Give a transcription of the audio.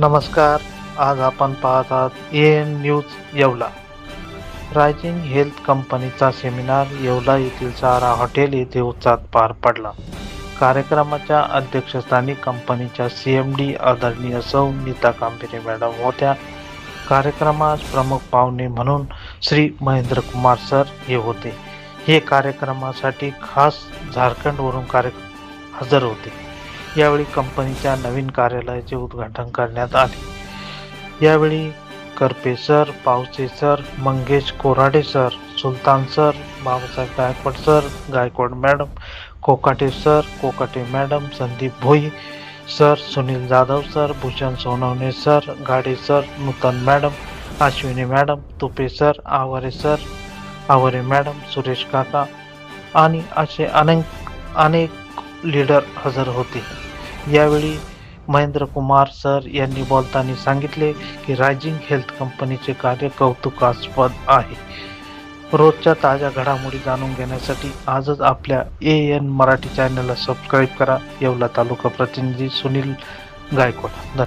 नमस्कार आज आपण पाहत आहात A N news Yeola. Rising health कंपनीचा सेमिनार येवला येथील सारा हॉटेल येथे उत्साहात पार पडला. कार्यक्रमाच्या अध्यक्षस्थानी कंपनीच्या सी एम डी आदरणीय सौ नीता कांबेरे मॅडम होत्या. कार्यक्रमास प्रमुख पाहुणे म्हणून श्री महेंद्र कुमार सर हे होते. हे कार्यक्रमासाठी खास झारखंडवरून कार्य हजर होते. यावेळी कंपनीच्या नवीन कार्यालयाचे उद्घाटन करण्यात आले. यावेळी Karpe sir Pawase sir Mangesh Korade sir Sultan sir Babasaheb Gaikwad sir Gaikwad madam Kokate sir Kokate madam Sandeep Bhoi sir Sunil Jadhav sir Bhushan Sonawane sir Gade sir Nutan madam Ashwini madam Tupe sir Aware sir Aware madam Suresh काका आणि असे अनेक अनेक leader हजर होते. यावेळी Mahendra Kumar sir यांनी बोलताना सांगितले की रायझिंग हेल्थ कंपनीचे कार्य कौतुकास्पद आहे. रोजच्या ताज्या घडामोडी जाणून घेण्यासाठी आजच आपल्या ए एन मराठी चॅनलला सबस्क्राईब करा. येवला तालुका प्रतिनिधी सुनील गायकवाड. धन्यवाद.